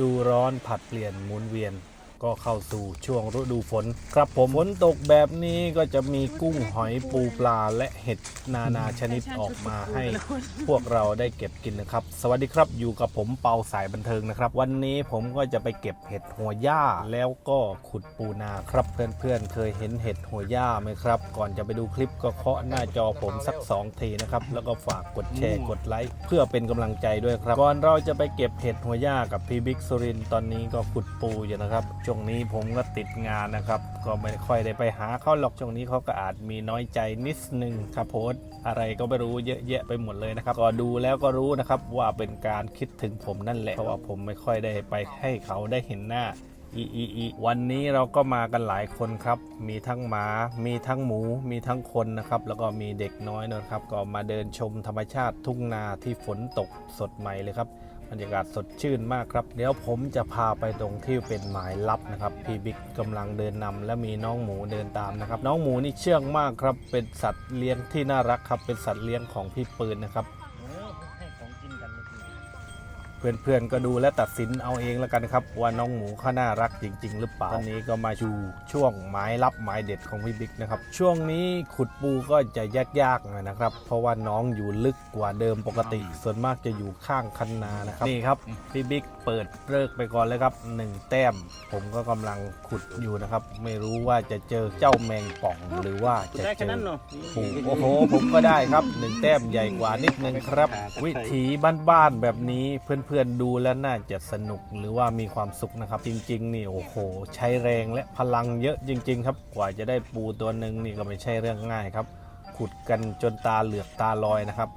ดูร้อนผัดเปลี่ยนหมุนเวียน ก็เข้าสู่ช่วงฤดูฝน ครับผมฝนตกแบบนี้ก็จะมีกุ้งหอยปูปลาและเห็ดนานาชนิดออกมาให้ พวกเราได้เก็บกินนะครับ สวัสดีครับอยู่กับผมเปาสายบันเทิงนะครับ วันนี้ผมก็จะไปเก็บเห็ดหัวย่าแล้วก็ขุดปูนาครับ เพื่อนๆ เคยเห็นเห็ดหัวย่าไหมครับ ก่อนจะไปดูคลิปก็เคาะหน้าจอผมสัก 2 ทีนะครับแล้วก็ฝากกดแชร์กดไลค์เพื่อเป็นกำลังใจด้วยครับก่อนเราจะไปเก็บเห็ดหัวย่ากับพี่บิ๊กสุรินตอนนี้ก็ขุดปูอยู่นะครับช่วงนี้ผมก็ติดงานนะครับ ก็ไม่ค่อยได้ไปหาเขาหรอกช่วงนี้เขาก็อาจมีน้อยใจนิดนึงครับโพสอะไรก็ไม่รู้เยอะแยะไปหมดเลยนะครับ ก็ดูแล้วก็รู้นะครับว่าเป็นการคิดถึงผมนั่นแหละเพราะว่าผมไม่ค่อยได้ไปให้เขาได้เห็นหน้าอีอีอีวันนี้เราก็มากันหลายคนครับ มีทั้งหมา มีทั้งหมู มีทั้งคนนะครับ แล้วก็มีเด็กน้อยนะครับ ก็มาเดินชมธรรมชาติทุ่งนาที่ฝนตกสดใหม่เลยครับ บรรยากาศสดชื่นมากครับ เดี๋ยวผมจะพาไปตรงที่เป็นหมายลับนะครับ พี่บิ๊กกำลังเดินนำและมีน้องหมูเดินตามนะครับ น้องหมูนี่เชื่องมากครับ เป็นสัตว์เลี้ยงที่น่ารักครับ เป็นสัตว์เลี้ยงของพี่ปืนนะครับ เพื่อนๆก็ดูและตัดสินเอาเองแล้วกันครับ ว่าน้องหมูเขาน่ารักจริง ๆ หรือเปล่าตอนนี้ก็มาชูช่วงหมายลับหมายเด็ดของพี่บิ๊กนะครับ ช่วงนี้ขุดปูก็จะยากๆหน่อยนะครับ เพราะว่าน้องอยู่ลึกกว่าเดิมปกติ ส่วนมากจะอยู่ข้างคันนานะครับนี่ครับพี่บิ๊กเปิดเลิกไปก่อนเลยครับหนึ่งแต้ม ผมก็กำลังขุดอยู่นะครับ ไม่รู้ว่าจะเจอเจ้าแมงป่องหรือว่าจะได้เจแค่อนั้นเนาะปูโอ้โหผมก็ได้ครับหนึ่งแต้มใหญ่กว่านิดนึงครับ วิถีบ้านๆแบบนี้เพื่อนๆดูแล้วน่าจะสนุกหรือว่ามีความสุขนะครับ จริง ๆ นี่โอ้โห ใช้แรงและพลังเยอะจริง ๆ ครับ กว่าจะได้ปูตัวหนึ่งนี่ก็ไม่ใช่เรื่องง่ายครับ ขุดกันจนตาเหลือกตาลอยนะครับ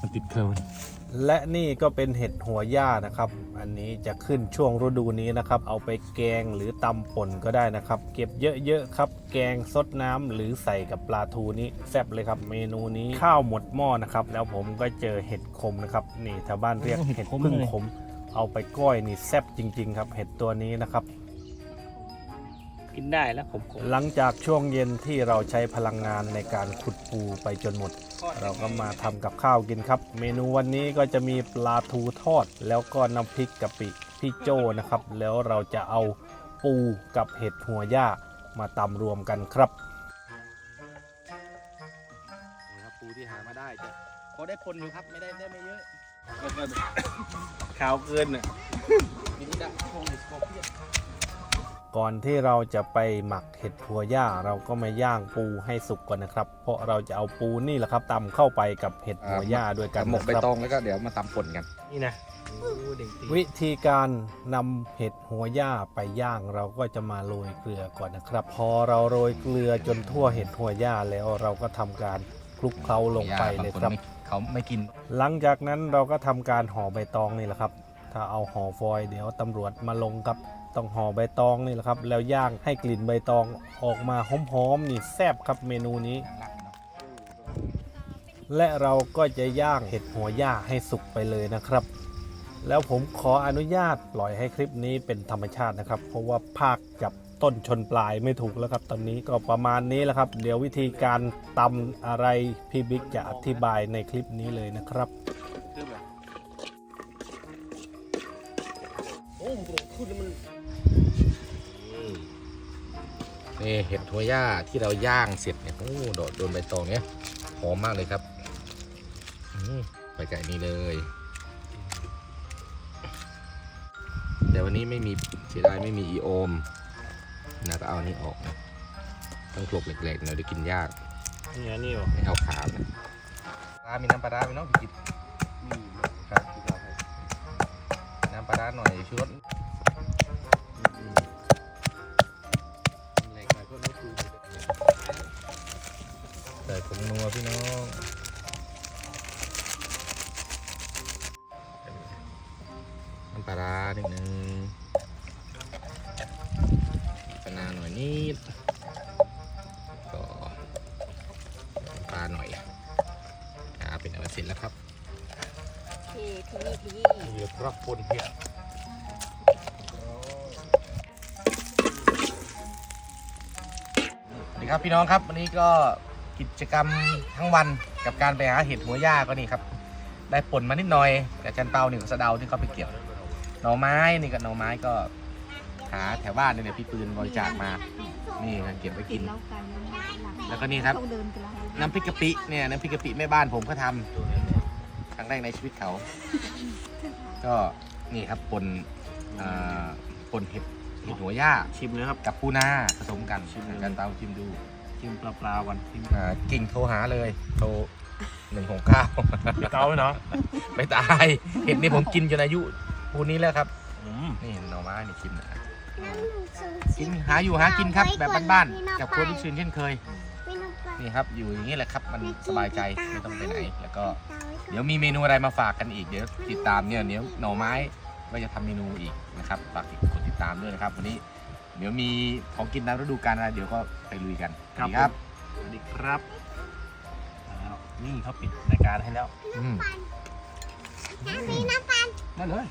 มันติดเครื่อง และนี่ก็เป็นเห็ดหัวย่านะครับ อันนี้จะขึ้นช่วงฤดูนี้นะครับ เอาไปแกงหรือตำป่นก็ได้นะครับ เก็บเยอะๆครับ แกงซดน้ำหรือใส่กับปลาทูนี้แซ่บเลยครับ เมนูนี้ข้าวหมดหม้อนะครับ แล้วผมก็เจอเห็ดขมนะครับนี่ชาวบ้านเรียกเห็ดพึ่งขม เอาไปก้อยนี่แซ่บจริง ๆ ครับ เห็ดตัวนี้นะครับ กินได้แล้วผมผมหลังจากช่วงเย็นที่เราใช้พลังงานในการขุดปูไปจนหมด เราก็มาทำกับข้าวกินครับ เมนูวันนี้ก็จะมีปลาทูทอด แล้วก็น้ำพริกกะปิพี่โจ้นะครับ แล้วเราจะเอาปูกับเห็ดหัวย่ามาตำรวมกันครับครับปูที่หามาได้จะพอได้ผลอยู่ครับไม่ได้ได้ไม่เยอะข่าวเกินอะมีที่ดั กพงในสกอร์เพียนก่อนที่เราจะไปหมักเห็ดหัวย่าเราก็มาย่างปูให้สุกก่อนนะครับ เพราะเราจะเอาปูนี่แหละครับตำเข้าไปกับเห็ดหัวย่าด้วยกันหมกนะใบครับตองแล้วก็เดี๋ยวมาตำป่นกันนี่นะโอ้เด็กตีวิธีการนำเห็ดหัวย่าไปย่างเราก็จะมาโรยเกลือก่อนนะครับ พอเราโรยเกลือจนทั่วเห็ดหัวย่าแล้วเราก็ทำการคลุกเคล้าลงไปเลยครับเขาไม่กิน หลังจากนั้นเราก็ทำการห่อใบตองนี่แหละครับ ถ้าเอาห่อฟอยเดี๋ยวตำรวจมาลงครับต้องห่อใบตองนี่แหละครับ แล้วย่างให้กลิ่นใบตองออกมาหอมๆนี่แซ่บครับเมนูนี้ และเราก็จะย่างเห็ดหัวย่าให้สุกไปเลยนะครับ แล้วผมขออนุญาตปล่อยให้คลิปนี้เป็นธรรมชาตินะครับ เพราะว่าภาคจับต้นชนปลายไม่ถูกแล้วครับ ตอนนี้ก็ประมาณนี้แหละครับ เดี๋ยววิธีการตำอะไรพี่บิ๊กจะอธิบายในคลิปนี้เลยนะครับ นี่เห็ดหัวย่าที่เราย่างเสร็จเนี่ยโอ้โดดโดนใบตองเนี่ยหอมมากเลยครับไปไก่นี้เลย แต่วันนี้ไม่มีเสียดายไม่มีอีโอมนะก็เอานี้ออกนะต้องกลบเหล็กๆหน่อยได้กินยากนี่อันนี่หรอไม่เอาขานะปลามีน้ำปลาราไหมน้องพี่กิตครับน้ำปลาร้าหน่อยชูรสใส่ผงนัวพี่น้องน้ำปลาร้านิดนึงปนาหน่อยนิดก็ปลาหน่อยอ่าเป็นอันเสร็จแล้วครับ พี่พี่พี่เดี๋ยวรับปนเพียสวัสดีครับพี่น้องครับ วันนี้ก็กิจกรรมทั้งวันกับการไปหาเห็ดหัวหญ้าก็นี่ครับ ได้ผลมานิดหน่อยแต่อาจันเปานี่ก็สะเดาที่เขาไปเก็บหน่อไม้นี่ก็หน่อไม้ก็หาแถวบ้านนี่เนี่ยพี่ปืนบริจาคมา นี่เก็บไว้กิน แล้วกันหลังแล้วก็นี่ครับ ต้องเดินไปแล้ว น้ำพริกกะปิเนี่ยน้ำพริกกะปิแม่บ้านผมก็ทำ ครั้งแรกในชีวิตเขา ก็นี่ครับปนอ่าปนเห็ดเห็ดหัวหญ้าชิมเลยครับ กับปูนาผสมกันชิมกันเตาชิมดูชิมเปล่าๆก่อนชิมอ่ากิ่งโทรหาเลยโทรหนึ่งหกเก้า พี่เกาไหมเนาะไม่ตาย เห็ดนี่ผมกินจนอายุปูนี้แล้วครับ อืมนี่หน่อไม้นี่ชิมนะกินหาอยู่หากินครับแบบบ้านๆกับครัวลูกชิ้นเช่นเคย นี่ครับอยู่อย่างนี้แหละครับ มันสบายใจไม่ต้องไปไหน แล้วก็ เดี๋ยวมีเมนูอะไรมาฝากกันอีก เดี๋ยวติดตามเนี่ยเดี๋ยวหน่อไม้ก็จะทำเมนูอีกนะครับฝากกดติดตามด้วยนะครับ วันนี้เดี๋ยวมีของกินตามฤดูกาลอะไรเดี๋ยวก็ไปลุยกันสวัสดีครับสวัสดีครับอ้าวนี่เขาปิดรายการให้แล้วอืมได้เลย